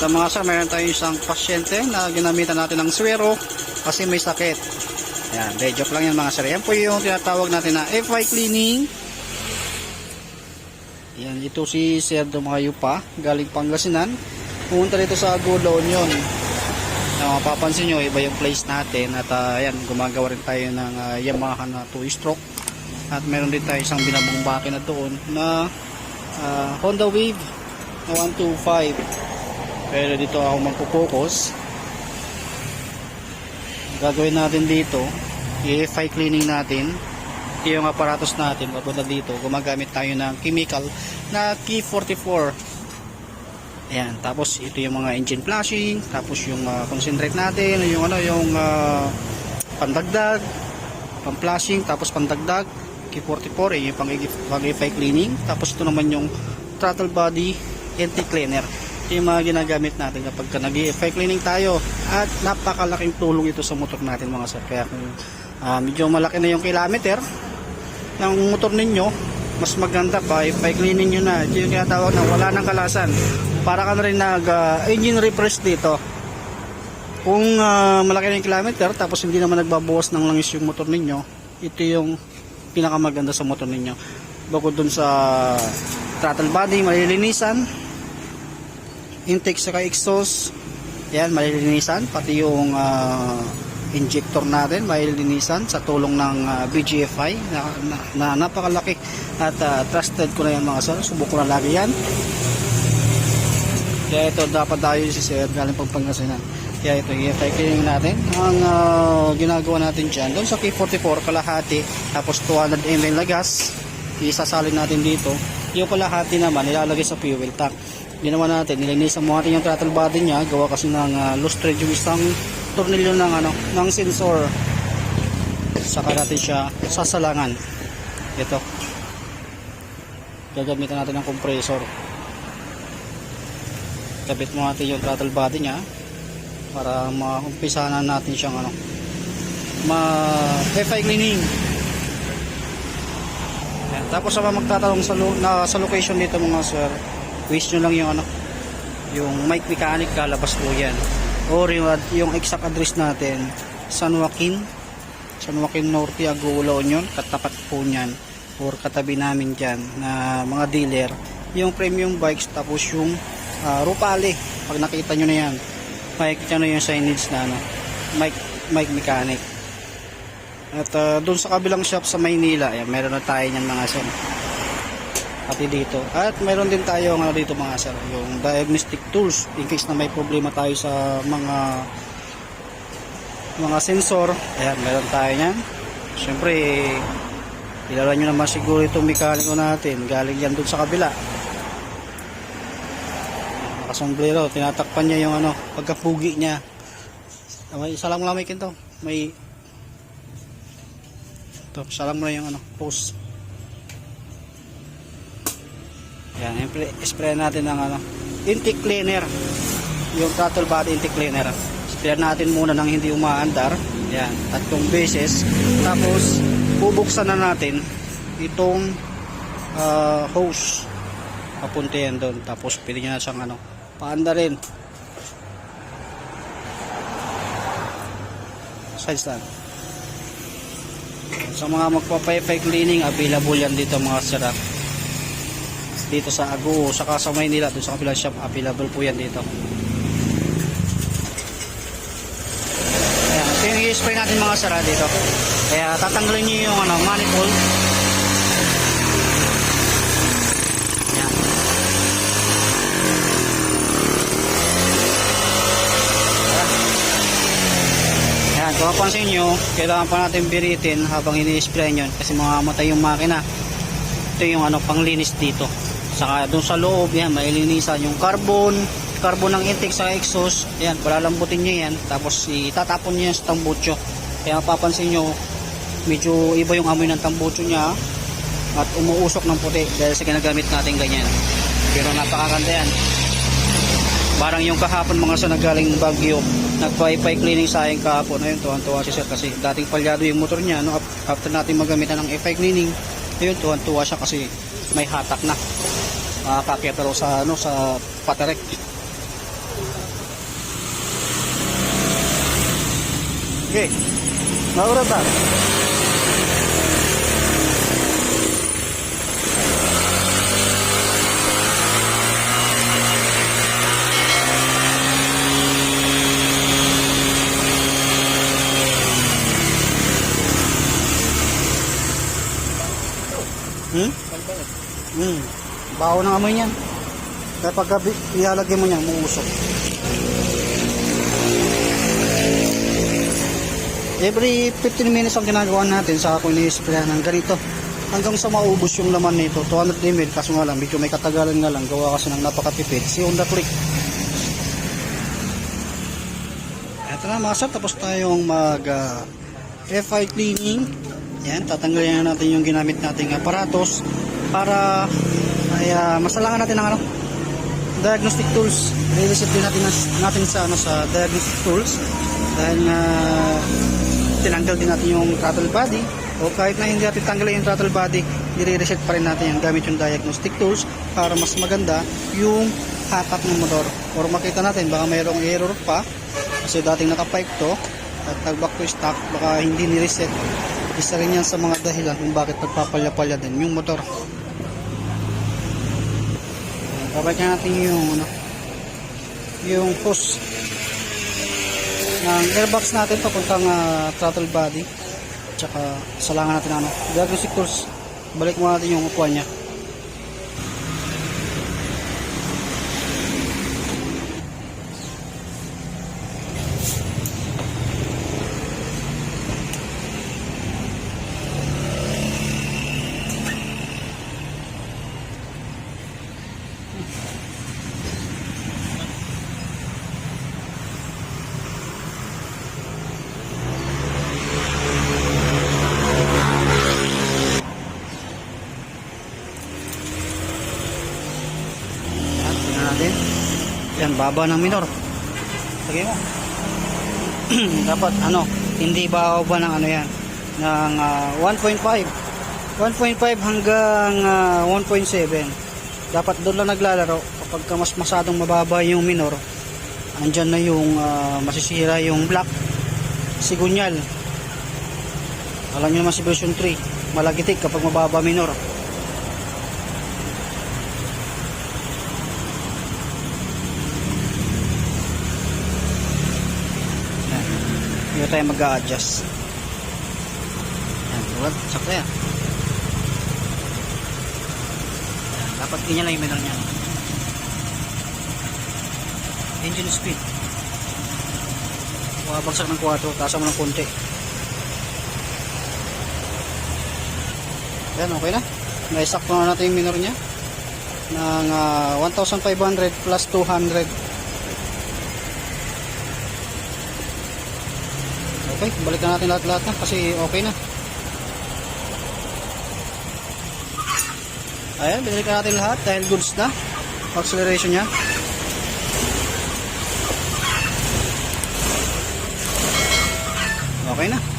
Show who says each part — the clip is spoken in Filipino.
Speaker 1: Ito mga sir, mayroon tayo isang pasyente na ginamitan natin ng swero kasi may sakit. Yan, de joke lang yan mga sir. Yan po yung tinatawag natin na FI cleaning. Yan, ito si Sir Dumayo pa, galing Pangasinan. Pumunta dito sa Gulon yun. Na mapapansin nyo, iba yung place natin at ah, yan, gumagawa rin tayo ng ah, Yamaha na 2-stroke. At meron din tayo isang binabong makina doon na ah, Honda Wave na 125. Pero dito ako magpo-focus. Gagawin natin dito, i-FI cleaning natin. Yung aparatos natin papunta dito. Gumagamit tayo ng chemical na Key 44 Ayan, tapos ito yung mga engine flashing, tapos yung ah, concentrate natin, yung ano, yung ah, pandagdag, pang-flashing, tapos pandagdag, K44, eh, yung pang-FI cleaning, tapos ito naman yung throttle body anti-cleaner. Yung mga ginagamit natin kapag ka nag-FI cleaning tayo at napakalaking tulong ito sa motor natin mga sir. Kaya kung ah, medyo malaki na yung kilometer ng motor ninyo, mas maganda pa FI cleaning nyo na. Ito yung tinatawag na wala ng kalasan para ka na rin nag ah, engine refresh dito kung ah, malaki na yung kilometer tapos hindi naman nagbabawas ng langis yung motor ninyo ito yung pinakamaganda sa motor ninyo bukod dun sa throttle body malilinisan intake saka exhaust yan malilinisan pati yung ah, injector natin malilinisan sa tulong ng ah, BGFI na, na, na napakalaki at ah, trusted ko na yan mga sir subok ko na lagi yan kaya ito dapat tayo si Sir galing pang Pangasinan. Kaya ito i-FI cleaning natin. Ang ah, ginagawa natin dyan, doon sa K44 kalahati, tapos 200 ml na gas, isasalin natin dito. Yung kalahati naman, ilalagay sa fuel tank. Ginawa natin, nilinisan mo natin yung throttle body niya, gawa kasi ng uh, loose thread yung isang tornilyo ng, ano, ng sensor. Saka natin siya sasalangan. Ito. Gagamitan natin ng compressor kabit mo natin yung throttle body niya para maumpisa na natin siyang ano ma FI cleaning Yan. tapos sa mga magtatanong sa, lo- na, sa location dito mga sir wish nyo lang yung ano yung mic mechanic kalabas po yan. Or yung, yung exact address natin San Joaquin San Joaquin Norte Agulo Union katapat po niyan or katabi namin dyan na mga dealer. Yung premium bikes tapos yung uh, Rupali pag nakita nyo na yan makikita nyo yung signage na ano mic, mic mechanic. At uh, doon sa kabilang shop sa Maynila ayan, meron na tayo nyan mga sir pati dito. At meron din tayo ano dito mga sir yung diagnostic tools in case na may problema tayo sa mga mga sensor. Ayan meron tayo nyan syempre kilala nyo naman siguro itong mekaniko natin galing yan doon sa kabila. Nakasombrero tinatakpan niya yung ano pagkapugi niya. May isa lang lang may kinto. May ito isa lang muna yung ano post yan spray natin ng ano intake cleaner. Yung throttle body intake cleaner. Spray natin muna ng hindi umaandar. Yan tatlong beses. Tapos bubuksan na natin itong ah, hose. Papunta yan doon. Tapos pili nyo na siyang ano paanda rin side stand sa mga magpapay cleaning available yan dito mga sirap dito sa Aguo saka sa Maynila doon sa kabilang shop available po yan dito Ayan, i-spray natin mga sara dito kaya tatanggalin nyo yung ano, manifold Ayan. Ayan, kung mapansin nyo, kailangan pa natin biritin habang ini-spray nyo kasi mamamatay yung makina. Ito yung ano, panglinis dito. Saka doon sa loob, yan, mailinisan yung carbon, carbon ng intake sa exhaust. Yan, palalambutin nyo yan. Tapos itatapon nyo yan sa tambucho. Kaya mapapansin nyo, medyo iba yung amoy ng tambucho niya at umuusok ng puti dahil sa ginagamit natin ganyan. Pero napakaganda yan. Parang yung kahapon mga sa nagaling Bagyo, nag-fi cleaning sa akin kahapon. Ayun, tuwan-tuwa si sir kasi dating palyado yung motor niya. No? Af- After natin magamitan ng FI cleaning, ayun, tuwan-tuwa siya kasi may hatak na. Makakakita raw sa, ano, sa paterek. Okay. Maura ba? Hmm? Hmm. Baho ng amoy niyan. Kaya bi- ilalagay mo niyan, muusok. Every 15 minutes ang ginagawa natin sa ako iniisprayan ng ganito. Hanggang sa maubos yung laman nito, 200 ml, kaso nga lang, medyo may katagalan nga lang, gawa kasi ng napakatipid, si Honda Click. Eto na mga sir, tapos tayong mag ah, FI cleaning. Yan, tatanggalin na natin yung ginamit nating aparatos para ay ah, masalangan natin ng ano, diagnostic tools. I-reset din natin, natin sa ano sa diagnostic tools dahil nga tinanggal din natin yung throttle body o kahit na hindi natin tanggalin yung throttle body, i-reset pa rin natin yan gamit yung diagnostic tools para mas maganda yung hatak ng motor. Or makita natin baka mayroong error pa kasi dating naka-pipe to at nag-back to baka hindi ni-reset. Isa rin yan sa mga dahilan kung bakit nagpapalya-palya din yung motor. Babalikan natin yung ano, yung hose ng airbox natin papuntang ah, throttle body. Tsaka salangan natin ano diagnostic tools balik mo natin yung upuan niya Yan, tingnan natin. Yan, baba ng minor. Lagay mo. Dapat, ano, hindi baba ng ano yan, ng ah, 1.5. 1.5 hanggang ah, 1.7. Dapat doon lang naglalaro kapag ka mas masadong mababa yung minor. Andyan na yung ah, masisira yung block. Sigunyal. Alam nyo naman si version 3. Malagitik kapag mababa minor. Dito tayo mag-a-adjust. Yan, tulad, sakto yan. Dapat ganyan lang yung minor niya. Engine speed. Bumabagsak ng 4, taas mo ng konti. Yan, okay na. Naisakto na natin yung minor niya ng ah, 1,500 plus 200 Okay, balikan natin lahat-lahat na kasi okay na. Ayan, binalikan natin lahat dahil goods na. Acceleration niya. Okay na.